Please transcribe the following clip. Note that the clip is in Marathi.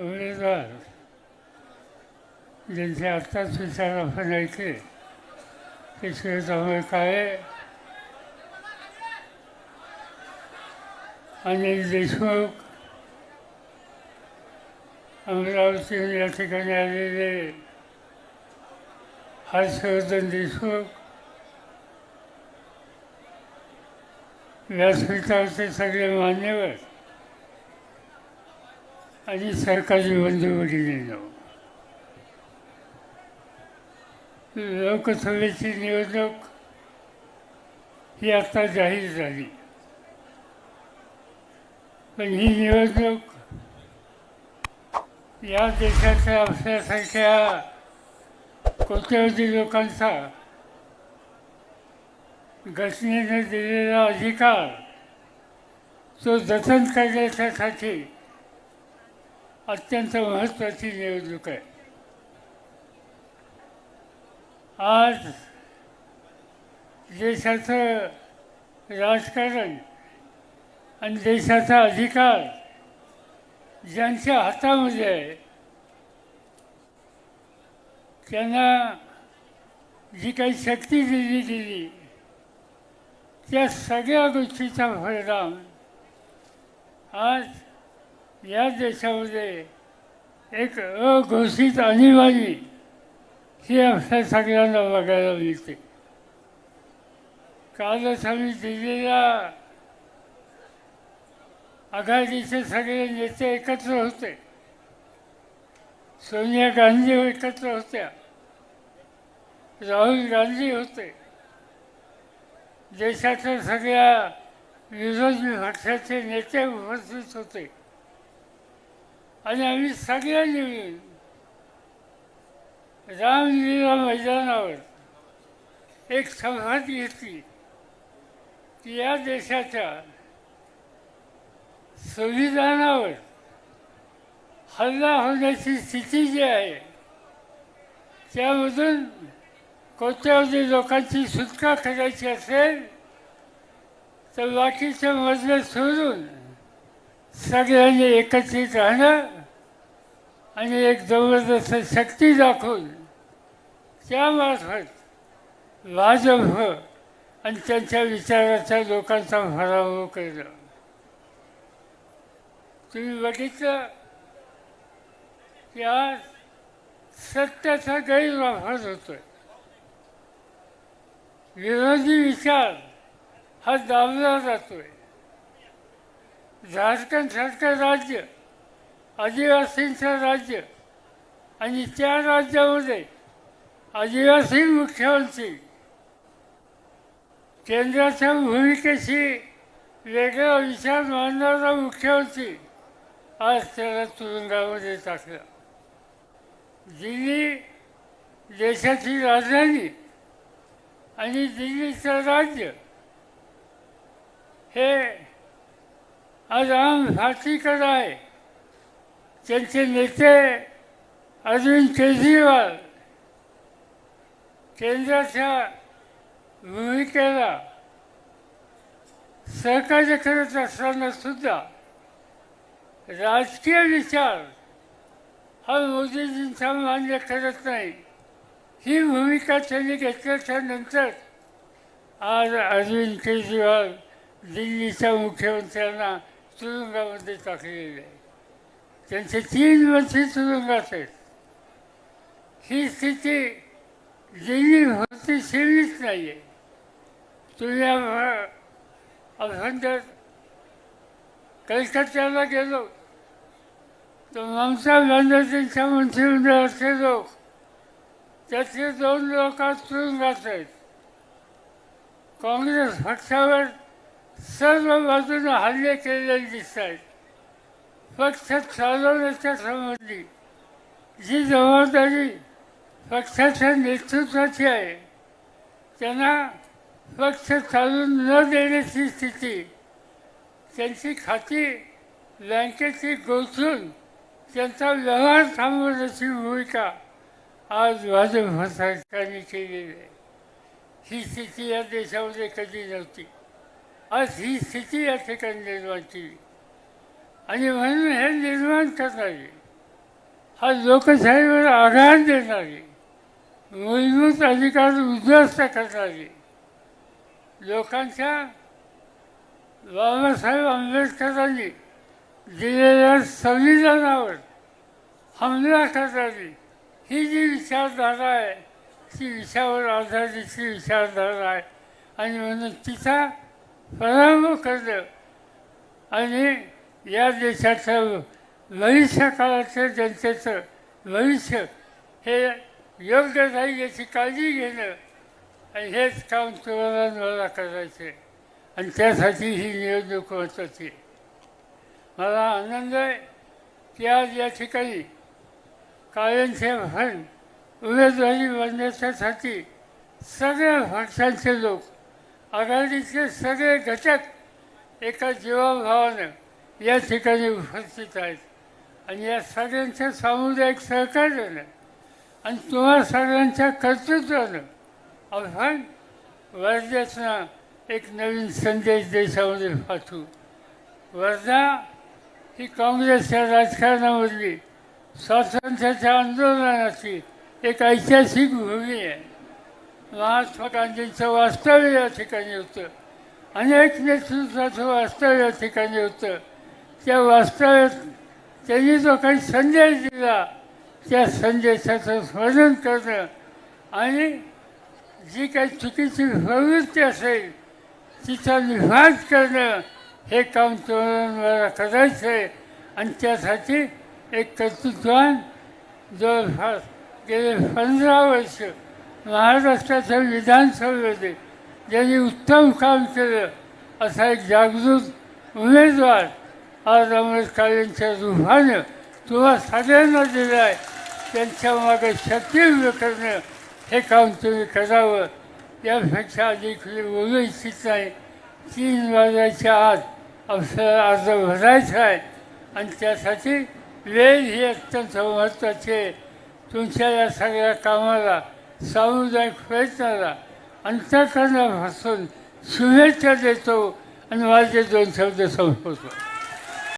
उमेदवार. ज्यांचे आत्ताच विचार आपण ऐकले ते शिवरामय काळे अनिल देशमुख. अमरावतीहून या ठिकाणी आलेले हर्षवर्धन देशमुख. व्यासपीठावरचे सगळे मान्यवर. आणि सरकारी बंधू लोकसभेची निवडणूक ही आता जाहीर झाली. पण ही निवडणूक या देशाच्या आपल्यासारख्या कोट्यवधी लोकांचा घटनेने दिलेला अधिकार तो जतन करण्याच्यासाठी अत्यंत महत्त्वाची निवडणूक आहे. आज देशाचं राजकारण आणि देशाचा अधिकार ज्यांच्या हातामध्ये आहे त्यांना जी काही शक्ती दिली गेली त्या सगळ्या गोष्टीचा परिणाम आज या देशामध्ये एक अघोषित आणीबाणी ही आपल्या सगळ्यांना बघायला मिळते. कालच आम्ही दिल्लीला आघाडीचे सगळे नेते एकत्र होते. सोनिया गांधी एकत्र होत्या. राहुल गांधी होते. देशाच्या सगळ्या विरोधी पक्षाचे नेते उपस्थित होते. आणि आम्ही सगळ्यांनी मिळून रामलीला मैदानावर एक संघात घेतली. की या देशाच्या संविधानावर हल्ला होण्याची स्थिती जी आहे त्यामधून कोट्यावधी लोकांची सुटका करायची असेल तर बाकीचे मजले सोडून सगळ्यांनी एकत्रित राहणं आणि एक जबरदस्त शक्ती दाखवून त्यामार्फत भाजप हो आणि त्यांच्या विचाराच्या लोकांचा पराभव केला तुम्ही बघितलं? की आज सत्याचा गैरवापर होतोय. विरोधी विचार हा दाबला जातोय. झारखंडसारखं राज्य आदिवासींचं राज्य आणि त्या राज्यामध्ये आदिवासी मुख्यमंत्री केंद्राच्या भूमिकेशी वेगळा विचार मांडणारा मुख्यमंत्री आज त्याला तुरुंगामध्ये टाकला. दिल्ली देशाची राजधानी आणि दिल्लीचं राज्य हे आज आम फाशीकडं आहे त्यांचे नेते अरविंद केजरीवाल केंद्राच्या भूमिकेला सहकार्य करत असताना सुद्धा राजकीय विचार हा मोदीजींचा मान्य करत नाही ही भूमिका त्यांनी घेतल्याच्या नंतर आज अरविंद केजरीवाल दिल्लीच्या मुख्यमंत्र्यांना तुरुंगामध्ये टाकलेली आहे. त्यांचे तीन वर्षे तुरुंगात आहेत. ही स्थिती दिल्लीभरती सीमित नाही आहे तुम्ही अभ्यंतर कलकत्त्याला गेलो. तर ममता बॅनर्जींच्या मंत्रिमंडळाचे लोक. त्यातले दोन लोक आज तुरुंगात आहेत. काँग्रेस पक्षावर सर्व बाजूने हल्ले केलेले दिसत आहेत पक्ष चालवण्याच्या संबंधी जी जबाबदारी पक्षाच्या नेतृत्वाची आहे त्यांना पक्ष चालून न देण्याची स्थिती त्यांची खाती बँकेची गोचून त्यांचा व्यवहार थांबवण्याची भूमिका आज भाजप सरकारने केलेली आहे. ही स्थिती या देशामध्ये कधी नव्हती. आज ही स्थिती या ठिकाणी निर्माण केली. आणि म्हणून हे निर्माण करणारे हा लोकशाहीवर आघात देणारी मूलभूत अधिकार उद्ध्वस्त करणारे लोकांच्या बाबासाहेब आंबेडकरांनी दिलेल्या संविधानावर हमला करणारी ही जी विचारधारा आहे ती विषयावर आधारितची विचारधारा आहे. आणि म्हणून तिचा पराभव करणं आणि या देशाचं भविष्यकाळाचं जनतेचं भविष्य हे योग्य नाही याची काळजी घेणं. आणि हेच काम तुम्हाला मला करायचे आणि त्यासाठी ही निवडणूक महत्त्वाची होती मला आनंद आहे की आज या ठिकाणी कायमचे फंड उमेदवारी बनण्याच्यासाठी सगळ्या पक्षांचे लोक आघाडीचे सगळे घटक एका जीवाभावानं या ठिकाणी उपस्थित आहेत. आणि या सगळ्यांच्या सामुदायिक सहकार्यानं आणि तुम्हा सगळ्यांच्या कर्तृत्वानं आपण वर्ध्याचा एक नवीन संदेश देशामध्ये पाठवू. वर्धा ही काँग्रेसच्या राजकारणामधली स्वातंत्र्याच्या आंदोलनाची एक ऐतिहासिक भूमी आहे. महात्मा गांधींचं वास्तव्य या ठिकाणी होतं. अनेक नेतृत्वाचं वास्तव्य या ठिकाणी होतं. त्या वास्तव्यात त्यांनी जो काही संदेश दिला त्या संदेशाचं स्मरण करणं आणि जी काही चुकीची प्रवृत्ती असेल तिचा निभाग करणं हे काम तुम्हाला करायचं आहे. आणि त्यासाठी एक कर्तृत्वान जवळपास गेले पंधरा वर्ष महाराष्ट्राच्या विधानसभेमध्ये ज्यांनी उत्तम काम केलं असा एक जागृत उमेदवार आज आंबेडकरांच्या रूपानं तुम्हा सगळ्यांना दिलं आहे त्यांच्या मागे शक्ती उभं करणं हे काम तुम्ही करावं. यापेक्षा अधिक बोलू इच्छित नाही. तीन वाजायच्या आत आपल्याला अर्ज भरायचा आहे आणि त्यासाठी वेळ ही अत्यंत महत्त्वाची आहे. तुमच्या या सगळ्या कामाला सामुदायिक प्रयत्नाला अंतकरणापासून शुभेच्छा देतो आणि माझे दोन शब्द संपवतो.